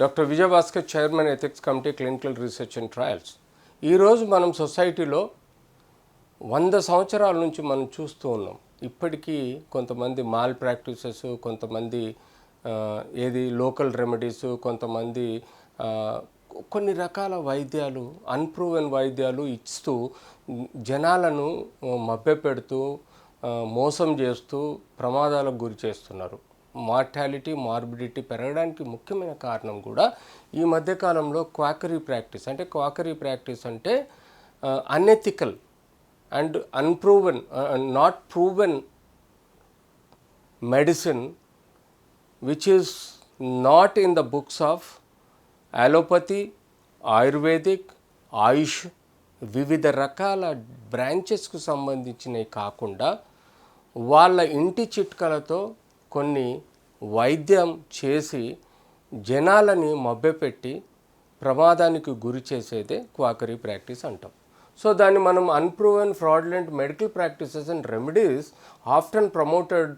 Doctor Vijayabhaskar chairman ethics committee clinical research and trials. ఈరోజు మనం సొసైటీలో వంద సంవత్సరాల నుంచి మనం చూస్తూ ఉన్నాం. ఇప్పటికీ కొంతమంది మాల్ ప్రాక్టీసెస్ కొంతమంది ఏది లోకల్ రెమెడీస్ కొంతమంది కొన్ని రకాల వైద్యాలు అన్ప్రూవెన్ వైద్యాలు ఇస్తూ జనాలను మభ్యపెడుతూ పెడుతూ మోసం చేస్తూ ప్రమాదాలకు గురి చేస్తున్నారు. మార్టాలిటీ మార్బిడిటీ పెరగడానికి ముఖ్యమైన కారణం కూడా ఈ మధ్యకాలంలో క్వాకరీ ప్రాక్టీస్. అంటే క్వాకరీ ప్రాక్టీస్ అంటే unethical and unproven not proven medicine which is not in the books of allopathy ayurvedic AYUSH వివిధ రకాల బ్రాంచెస్కు సంబంధించినవి కాకుండా వాళ్ళ ఇంటి చిట్కలతో కొన్ని వైద్యం చేసి జనాలని మభ్యపెట్టి ప్రమాదానికి గురి చేసేదే క్వాకరీ ప్రాక్టీస్ అంటాం. సో దాన్ని మనం unproven fraudulent medical practices and remedies often promoted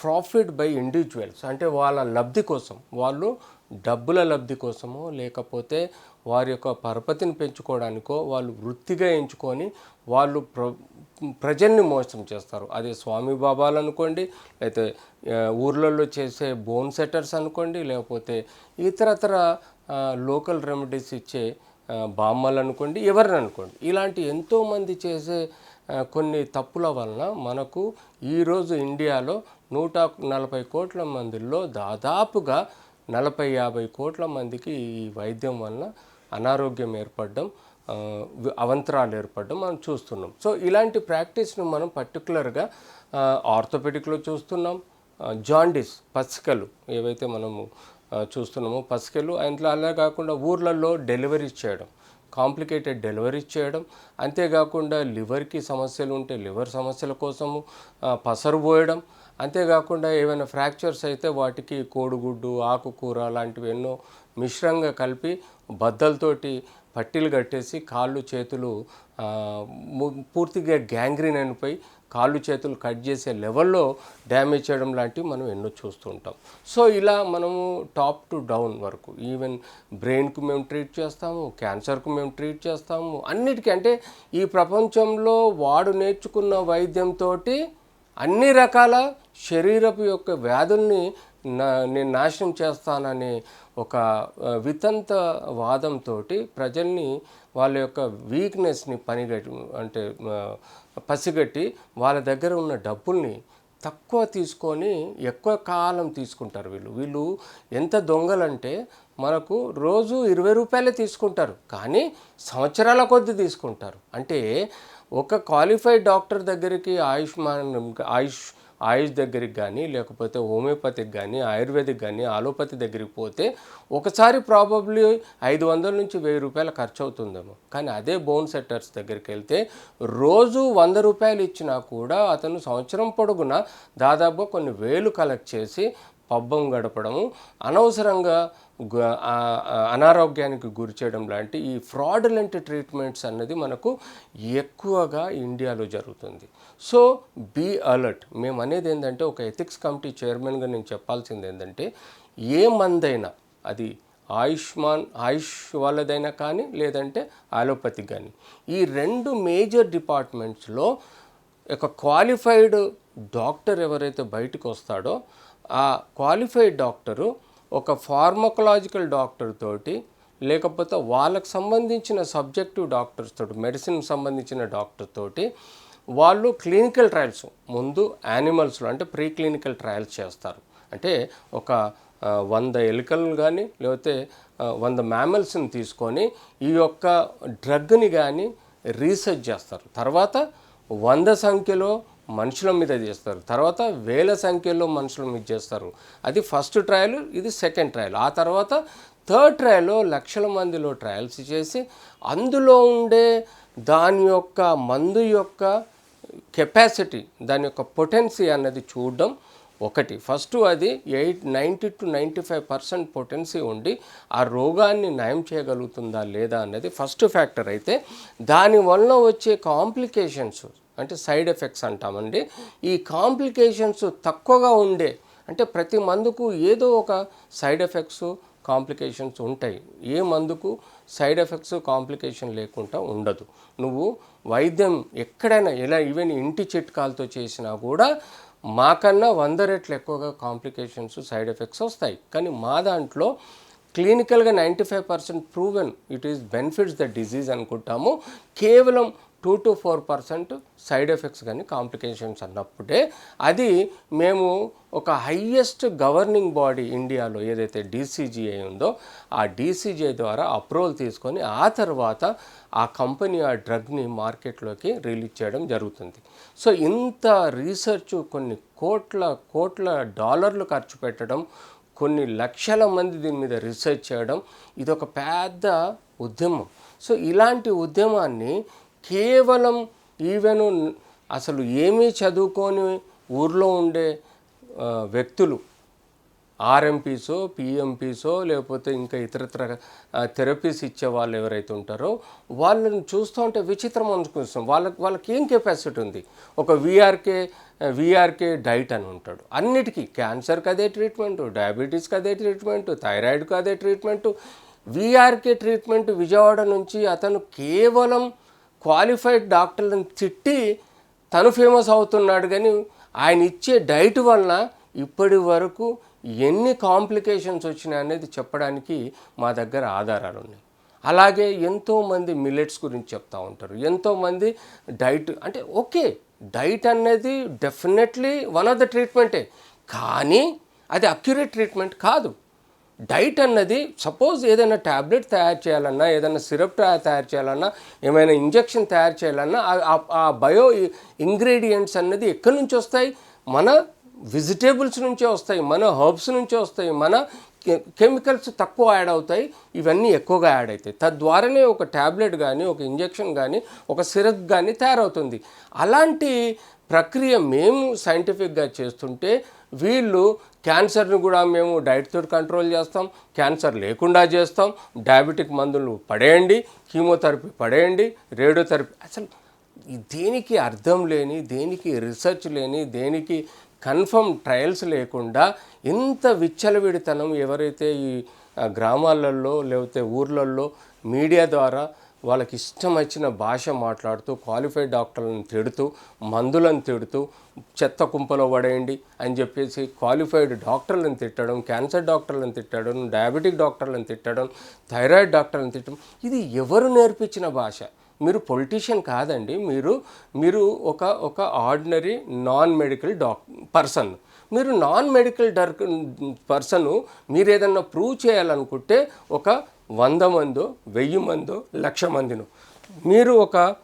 profit by individuals అంటే వాళ్ళ లబ్ధి కోసం వాళ్ళు డబ్బుల లబ్ధి కోసమో లేకపోతే వారి యొక్క పరపతిని పెంచుకోవడానికో వాళ్ళు వృత్తిగా ఎంచుకొని వాళ్ళు ప్ర ప్రజల్ని మోసం చేస్తారు. అదే స్వామి బాబాలు అనుకోండి లేకపోతే ఊర్లలో చేసే బోన్ సెట్టర్స్ అనుకోండి లేకపోతే ఇతరతర లోకల్ రెమెడీస్ ఇచ్చే బామ్మలు అనుకోండి ఎవరిని అనుకోండి. ఇలాంటి ఎంతోమంది చేసే కొన్ని తప్పుల వలన మనకు ఈరోజు ఇండియాలో నూట నలభై కోట్ల మందిలో దాదాపుగా నలభై యాభై కోట్ల మందికి ఈ వైద్యం వలన అనారోగ్యం ఏర్పడడం అవంతరాలు ఏర్పడడం మనం చూస్తున్నాం. సో ఇలాంటి ప్రాక్టీస్ను మనం పర్టికులర్గా ఆర్థోపెడిక్లో చూస్తున్నాం జాండిస్ పసికలు ఏవైతే మనము చూస్తున్నామో పసికలు అందులో అలా కాకుండా ఊర్లలో డెలివరీ చేయడం కాంప్లికేటెడ్ డెలివరీస్ చేయడం అంతేకాకుండా లివర్కి సమస్యలు ఉంటే లివర్ సమస్యల కోసము పసరు పోయడం అంతేకాకుండా ఏమైనా ఫ్రాక్చర్స్ అయితే వాటికి కోడిగుడ్డు ఆకుకూర లాంటివి ఎన్నో మిశ్రంగా కలిపి బద్దలతోటి పట్టీలు కట్టేసి కాళ్ళు చేతులు పూర్తిగా గ్యాంగ్రీన్ అనిపోయి కాళ్ళు చేతులు కట్ చేసే లెవెల్లో డ్యామేజ్ చేయడం లాంటివి మనం ఎన్నో చూస్తుంటాం సో ఇలా మనము టాప్ టు డౌన్ వరకు ఈవెన్ బ్రెయిన్కు మేము ట్రీట్ చేస్తాము క్యాన్సర్కు మేము ట్రీట్ చేస్తాము అన్నిటికీ అంటే ఈ ప్రపంచంలో వాడు నేర్చుకున్న వైద్యంతో అన్ని రకాల శరీరపు యొక్క వ్యాధుల్ని నా నేను నాశనం చేస్తాననే ఒక వితంత వాదంతో ప్రజల్ని వాళ్ళ యొక్క వీక్నెస్ని పనిగట్టి అంటే పసిగట్టి వాళ్ళ దగ్గర ఉన్న డబ్బుల్ని తక్కువ తీసుకొని ఎక్కువ కాలం తీసుకుంటారు వీళ్ళు. వీళ్ళు ఎంత దొంగలంటే మనకు రోజు ఇరవై రూపాయలే తీసుకుంటారు. కానీ సంవత్సరాల కొద్ది తీసుకుంటారు. అంటే ఒక క్వాలిఫైడ్ డాక్టర్ దగ్గరికి ఆయుష్మాన్ ఆయుష్ ఆయుష్ దగ్గరికి కానీ లేకపోతే హోమియోపతికి కానీ ఆయుర్వేదిక్ కానీ ఆలోపతి దగ్గరికి పోతే ఒకసారి ప్రాబబ్లీ ఐదు వందల నుంచి వెయ్యి రూపాయలు ఖర్చు అవుతుందేమో కానీ అదే బోన్ సెట్టర్స్ దగ్గరికి వెళ్తే రోజు వంద రూపాయలు ఇచ్చినా కూడా అతను సంవత్సరం పొడుగున దాదాపుగా కొన్ని వేలు కలెక్ట్ చేసి పబ్బం గడపడము. అనవసరంగా అనారోగ్యానికి గురి చేయడం లాంటి ఈ ఫ్రాడులెంట్ ట్రీట్మెంట్స్ అన్నది మనకు ఎక్కువగా ఇండియాలో జరుగుతుంది. So be alert. మేము అనేది ఏంటంటే ఒక ఎథిక్స్ కమిటీ చైర్మన్గా నేను చెప్పాల్సింది ఏంటంటే ఏ మందైనా అది ఆయుష్మాన్ ఆయుష్ వాళ్ళదైనా కానీ లేదంటే ఆలోపతి కానీ ఈ రెండు మేజర్ డిపార్ట్మెంట్స్లో ఒక క్వాలిఫైడ్ డాక్టర్ ఎవరైతే బయటకు వస్తాడో ఆ క్వాలిఫైడ్ డాక్టరు ఒక ఫార్మకలాజికల్ డాక్టర్ తోటి లేకపోతే వాళ్ళకు సంబంధించిన సబ్జెక్టివ్ డాక్టర్స్ తోటి మెడిసిన్ సంబంధించిన డాక్టర్ తోటి వాళ్ళు క్లినికల్ ట్రయల్స్ ముందు యానిమల్స్లో అంటే ప్రీ క్లినికల్ ట్రయల్స్ చేస్తారు. అంటే ఒక వంద ఎలుకలను కానీ లేకపోతే వంద మ్యామల్స్ని తీసుకొని ఈ యొక్క డ్రగ్ని కానీ రీసెర్చ్ చేస్తారు. తర్వాత వంద సంఖ్యలో మనుషుల మీద చేస్తారు. తర్వాత వేల సంఖ్యలో మనుషుల మీద చేస్తారు. అది ఫస్ట్ ట్రయల్ ఇది సెకండ్ ట్రయల్. ఆ తర్వాత థర్డ్ ట్రయల్లో లక్షల మందిలో ట్రయల్స్ చేసి అందులో ఉండే దాని యొక్క మందు యొక్క కెపాసిటీ దాని యొక్క పొటెన్సీ అన్నది చూడడం ఒకటి. ఫస్ట్ అది eight ninety to ninety five percent potency ఉండి ఆ రోగాన్ని నయం చేయగలుగుతుందా లేదా అన్నది ఫస్ట్ ఫ్యాక్టర్. అయితే దానివల్ల వచ్చే కాంప్లికేషన్స్ అంటే సైడ్ ఎఫెక్ట్స్ అంటామండి. ఈ కాంప్లికేషన్స్ తక్కువగా ఉండే అంటే ప్రతి మందుకు ఏదో ఒక సైడ్ ఎఫెక్ట్స్ కాంప్లికేషన్స్ ఉంటాయి. ఏ మందుకు సైడ్ ఎఫెక్ట్స్ కాంప్లికేషన్ లేకుండా ఉండదు. నువ్వు వైద్యం ఎక్కడైనా ఎలా ఈవెన్ ఇంటి చిట్కాలతో చేసినా కూడా మాకన్నా వంద రెట్లు ఎక్కువగా కాంప్లికేషన్స్ సైడ్ ఎఫెక్ట్స్ వస్తాయి. కానీ మా దాంట్లో క్లినికల్గా ninety five percent proven it is benefits the disease అనుకుంటాము. కేవలం two to four percent side effects కానీ కాంప్లికేషన్స్ అన్నప్పుడే అది మేము ఒక హయ్యెస్ట్ గవర్నింగ్ బాడీ ఇండియాలో ఏదైతే డీసీజీఐ ఉందో ఆ డీసీజీఐ ద్వారా అప్రూవల్ తీసుకొని ఆ తర్వాత ఆ కంపెనీ ఆ డ్రగ్ని మార్కెట్లోకి రిలీజ్ చేయడం జరుగుతుంది. సో ఇంత రీసెర్చ్ కొన్ని కోట్ల కోట్ల డాలర్లు ఖర్చు పెట్టడం కొన్ని లక్షల మంది దీని మీద రీసెర్చ్ చేయడం ఇది ఒక పెద్ద ఉద్యమం. సో ఇలాంటి ఉద్యమాన్ని కేవలం ఈవెన్ అసలు ఏమీ చదువుకొని ఊర్లో ఉండే వ్యక్తులు ఆర్ఎంపీసో పిఎంపీసో లేకపోతే ఇంకా ఇతరత్ర థెరపీస్ ఇచ్చే వాళ్ళు ఎవరైతే ఉంటారో వాళ్ళని చూస్తూ ఉంటే విచిత్రం అనుకుంటాం వాళ్ళకి వాళ్ళకి ఏం కెపాసిటీ ఉంది? ఒక విఆర్కే విఆర్కే డైట్ అని ఉంటాడు. అన్నిటికీ క్యాన్సర్కి అదే ట్రీట్మెంట్ డయాబెటీస్కి అదే ట్రీట్మెంట్ థైరాయిడ్కి అదే ట్రీట్మెంట్. విఆర్కే ట్రీట్మెంట్ విజయవాడ నుంచి అతను కేవలం క్వాలిఫైడ్ డాక్టర్లను తిట్టి తను ఫేమస్ అవుతున్నాడు కానీ ఆయన ఇచ్చే డైట్ వలన ఇప్పటి వరకు ఎన్ని కాంప్లికేషన్స్ వచ్చినాయి అనేది చెప్పడానికి మా దగ్గర ఆధారాలు ఉన్నాయి. అలాగే ఎంతోమంది మిల్లెట్స్ గురించి చెప్తా ఉంటారు. ఎంతోమంది డైట్ అంటే ఓకే డైట్ అనేది డెఫినెట్లీ వన్ ఆఫ్ ద ట్రీట్మెంటే కానీ అది అక్యురేట్ ట్రీట్మెంట్ కాదు. డైట్ అన్నది సపోజ్ ఏదైనా ట్యాబ్లెట్ తయారు చేయాలన్నా ఏదైనా సిరప్ తయారు చేయాలన్నా ఏమైనా ఇంజెక్షన్ తయారు చేయాలన్నా ఆ- బయో ఇంగ్రీడియంట్స్ అన్నది ఎక్కడి నుంచి వస్తాయి? మన వెజిటేబుల్స్ నుంచే వస్తాయి మన హర్బ్స్ నుంచే వస్తాయి మన కె- కెమికల్స్ తక్కువ యాడ్ అవుతాయి ఇవన్నీ ఎక్కువగా యాడ్ అవుతాయి. తద్వారానే ఒక ట్యాబ్లెట్ కానీ ఒక ఇంజెక్షన్ కానీ ఒక సిరప్ కానీ తయారవుతుంది. అలాంటి ప్రక్రియ మేము సైంటిఫిక్గా చేస్తుంటే వీళ్ళు క్యాన్సర్ని కూడా మేము డైట్తో కంట్రోల్ చేస్తాం క్యాన్సర్ లేకుండా చేస్తాం. డయాబెటిక్ మందులు పడేయండి కీమోథెరపీ పడేయండి రేడియోథెరపీ అసలు దేనికి అర్థం లేని దేనికి రీసెర్చ్ లేని దేనికి కన్ఫర్మ్ ట్రయల్స్ లేకుండా ఇంత విచ్చలవిడితనం ఎవరైతే ఈ గ్రామాలలో లేకపోతే ఊర్లలో మీడియా ద్వారా వాళ్ళకి ఇష్టం వచ్చిన భాష మాట్లాడుతూ క్వాలిఫైడ్ డాక్టర్లను తిడుతూ మందులను తిడుతూ చెత్త కుంపలో పడేయండి అని చెప్పేసి క్వాలిఫైడ్ డాక్టర్లను తిట్టడం క్యాన్సర్ డాక్టర్లను తిట్టడం డయాబెటిక్ డాక్టర్లను తిట్టడం థైరాయిడ్ డాక్టర్లను తిట్టడం ఇది ఎవరు నేర్పించిన భాష? మీరు పొలిటీషియన్ కాదండి. మీరు మీరు ఒక ఒక ఆర్డినరీ నాన్ మెడికల్ డాక్ పర్సన్ మీరు నాన్ మెడికల్ డర్ పర్సన్ మీరు ఏదన్నా ప్రూవ్ చేయాలనుకుంటే ఒక వంద మందో వెయ్యి మందో లక్ష మందినో. మీరు ఒక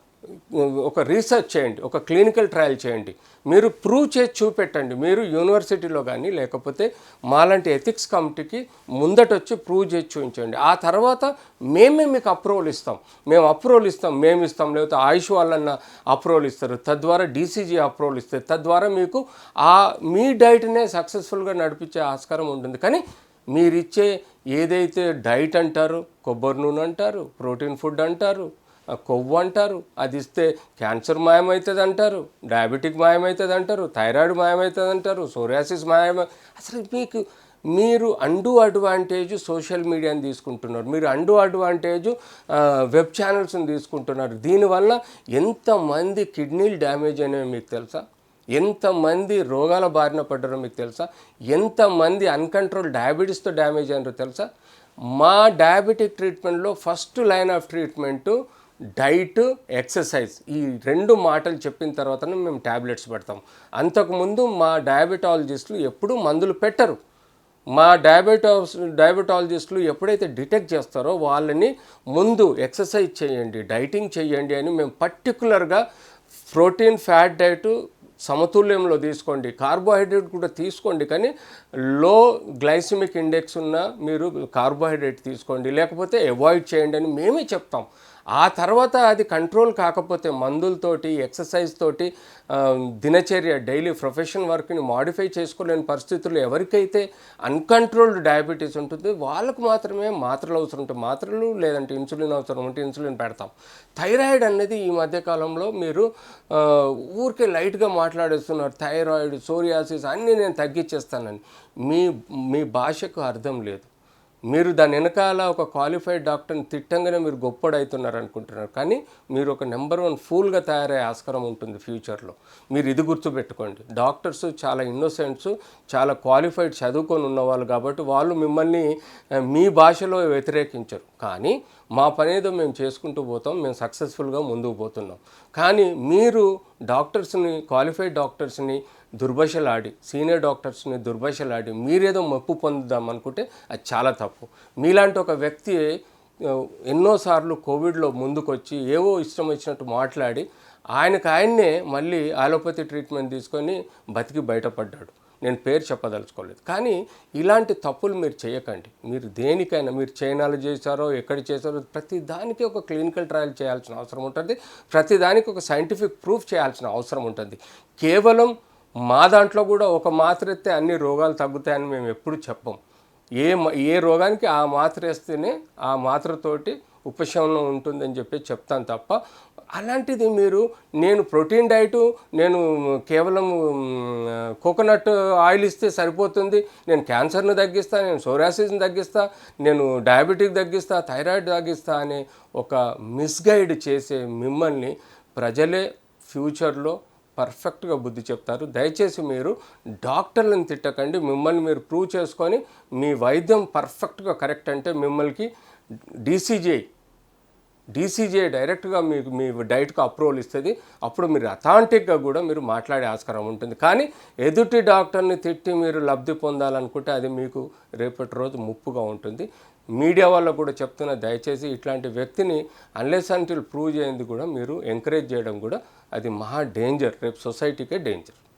ఒక రీసెర్చ్ చేయండి ఒక క్లినికల్ ట్రయల్ చేయండి. మీరు ప్రూవ్ చేసి చూపెట్టండి. మీరు యూనివర్సిటీలో కానీ లేకపోతే మాలాంటి ఎథిక్స్ కమిటీకి ముందటొచ్చి ప్రూవ్ చేసి చూపించండి. ఆ తర్వాత మేమే మీకు అప్రూవల్ ఇస్తాం. మేము అప్రూవల్ ఇస్తాం మేము ఇస్తాం. లేకపోతే ఆయుష్ వాళ్ళన్న అప్రూవల్ ఇస్తారు. తద్వారా డీసీజీ అప్రూవల్ ఇస్తారు. తద్వారా మీకు ఆ మీ డైట్నే సక్సెస్ఫుల్గా నడిపించే ఆస్కారం ఉంటుంది. కానీ మీరిచ్చే ఏదైతే డైట్ అంటారు కొబ్బరి నూనె అంటారు ప్రోటీన్ ఫుడ్ అంటారు కొవ్వు అంటారు అది ఇస్తే క్యాన్సర్ మాయమవుతుంది అంటారు డయాబెటిక్ మాయమవుతుంది అంటారు థైరాయిడ్ మాయమవుతుంది అంటారు సోరియాసిస్ మాయమ అసలు మీకు మీరు అండు అడ్వాంటేజ్ సోషల్ మీడియాని తీసుకుంటున్నారు. మీరు అండు అడ్వాంటేజ్ వెబ్ ఛానల్స్ని తీసుకుంటున్నారు. దీనివల్ల ఎంతమంది కిడ్నీలు డ్యామేజ్ అనేవి మీకు తెలుసా? ఎంతమంది రోగాల బారిన పడ్డారో మీకు తెలుసా? ఎంతమంది అన్కంట్రోల్ డయాబెటీస్తో డ్యామేజ్ అయినారో తెలుసా? మా diabetic ట్రీట్మెంట్లో first line of treatment diet exercise ఈ రెండు మాటలు చెప్పిన తర్వాతనే మేము ట్యాబ్లెట్స్ పెడతాం. అంతకుముందు మా డయాబెటాలజిస్టులు ఎప్పుడూ మందులు పెట్టరు. మా డయాబెటాస్ డయాబెటాలజిస్టులు ఎప్పుడైతే డిటెక్ట్ చేస్తారో వాళ్ళని ముందు ఎక్సర్సైజ్ చేయండి డైటింగ్ చేయండి అని మేము పర్టికులర్గా ప్రోటీన్ ఫ్యాట్ డైట్ సమతుల్యంలో తీసుకోండి. కార్బోహైడ్రేట్ కూడా తీసుకోండి. కానీ లో గ్లైసిమిక్ ఇండెక్స్ ఉన్న మీరు కార్బోహైడ్రేట్ తీసుకోండి. లేకపోతే అవాయిడ్ చేయండి అని మేమే చెప్తాం. ఆ తర్వాత అది కంట్రోల్ కాకపోతే మందులతోటి ఎక్సర్సైజ్ తోటి దినచర్య డైలీ ప్రొఫెషన్ వర్క్ని మాడిఫై చేసుకోలేని పరిస్థితుల్లో ఎవరికైతే అన్కంట్రోల్డ్ డయాబెటీస్ ఉంటుంది వాళ్ళకు మాత్రమే మాత్రలు అవసరం ఉంటే మాత్రలు లేదంటే ఇన్సులిన్ అవసరం ఉంటే ఇన్సులిన్ పెడతాం. థైరాయిడ్ అనేది ఈ మధ్యకాలంలో మీరు ఊరికే లైట్గా మాట్లాడేస్తున్నారు. థైరాయిడ్ సోరియాసిస్ అన్నీ నేను తగ్గించేస్తానని. మీ మీ భాషకు అర్థం లేదు. మీరు దాని వెనకాల ఒక క్వాలిఫైడ్ డాక్టర్ని తిట్టంగానే మీరు గొప్పడవుతున్నారు అనుకుంటున్నారు. కానీ మీరు ఒక నెంబర్ వన్ ఫూల్గా తయారయ్యే ఆస్కారం ఉంటుంది ఫ్యూచర్లో మీరు ఇది గుర్తుపెట్టుకోండి. డాక్టర్స్ చాలా ఇన్నోసెంట్స్ చాలా క్వాలిఫైడ్ చదువుకొని ఉన్నవాళ్ళు కాబట్టి వాళ్ళు మిమ్మల్ని మీ భాషలో వ్యతిరేకించరు. కానీ మా పని ఏదో మేము చేసుకుంటూ పోతాం మేము సక్సెస్ఫుల్గా ముందుకు పోతున్నాం. కానీ మీరు డాక్టర్స్ని క్వాలిఫైడ్ డాక్టర్స్ని దుర్భషలాడి సీనియర్ డాక్టర్స్ని దుర్భషలాడి మీరేదో మప్పు పొందుదాం అనుకుంటే అది చాలా తప్పు. మీలాంటి ఒక వ్యక్తి ఎన్నోసార్లు కోవిడ్లో ముందుకొచ్చి ఏవో ఇష్టం వచ్చినట్టు మాట్లాడి ఆయనకు ఆయన్నే మళ్ళీ ఆలోపతి ట్రీట్మెంట్ తీసుకొని బతికి బయటపడ్డాడు. నేను పేరు చెప్పదలుచుకోలేదు. కానీ ఇలాంటి తప్పులు మీరు చేయకండి. మీరు దేనికైనా మీరు చైనాలో చేశారో ఎక్కడ చేశారో ప్రతి దానికి ఒక క్లినికల్ ట్రయల్ చేయాల్సిన అవసరం ఉంటుంది. ప్రతి దానికి ఒక సైంటిఫిక్ ప్రూఫ్ చేయాల్సిన అవసరం ఉంటుంది. కేవలం మా దాంట్లో కూడా ఒక మాత్ర ఎత్తే అన్ని రోగాలు తగ్గుతాయని మేము ఎప్పుడు చెప్పం. ఏ మ- ఏ రోగానికి ఆ మాత్ర వేస్తేనే ఆ మాత్రతోటి ఉపశమనం ఉంటుందని చెప్పి చెప్తాను తప్ప అలాంటిది మీరు నేను ప్రోటీన్ డైటు నేను కేవలం కోకోనట్ ఆయిల్ ఇస్తే సరిపోతుంది నేను క్యాన్సర్ను తగ్గిస్తా నేను సోరాసిస్ని తగ్గిస్తా నేను డయాబెటిక్ తగ్గిస్తా థైరాయిడ్ తగ్గిస్తా అనే ఒక మిస్గైడ్ చేసే మిమ్మల్ని ప్రజలే ఫ్యూచర్లో పర్ఫెక్ట్గా బుద్ధి చెప్తారు. దయచేసి మీరు డాక్టర్లను తిట్టకండి. మిమ్మల్ని మీరు ప్రూవ్ చేసుకొని మీ వైద్యం పర్ఫెక్ట్గా కరెక్ట్ అంటే మిమ్మల్ని డీసీజే డీసీజే డైరెక్ట్గా మీకు మీ డైట్కి అప్రూవల్ ఇస్తుంది. అప్పుడు మీరు అథాంటిక్గా కూడా మీరు మాట్లాడే ఆస్కారం ఉంటుంది. కానీ ఎదుటి డాక్టర్ని తిట్టి మీరు లబ్ధి పొందాలనుకుంటే అది మీకు రేపటి రోజు ముప్పుగా ఉంటుంది. మీడియా వాళ్ళకు కూడా చెప్తున్న దయచేసి ఇట్లాంటి వ్యక్తిని అన్లెస్ అంటిల్ ప్రూవ్ చేయండి కూడా మీరు ఎంకరేజ్ చేయడం కూడా అది మహా డేంజర్ రేపు సొసైటీకే డేంజర్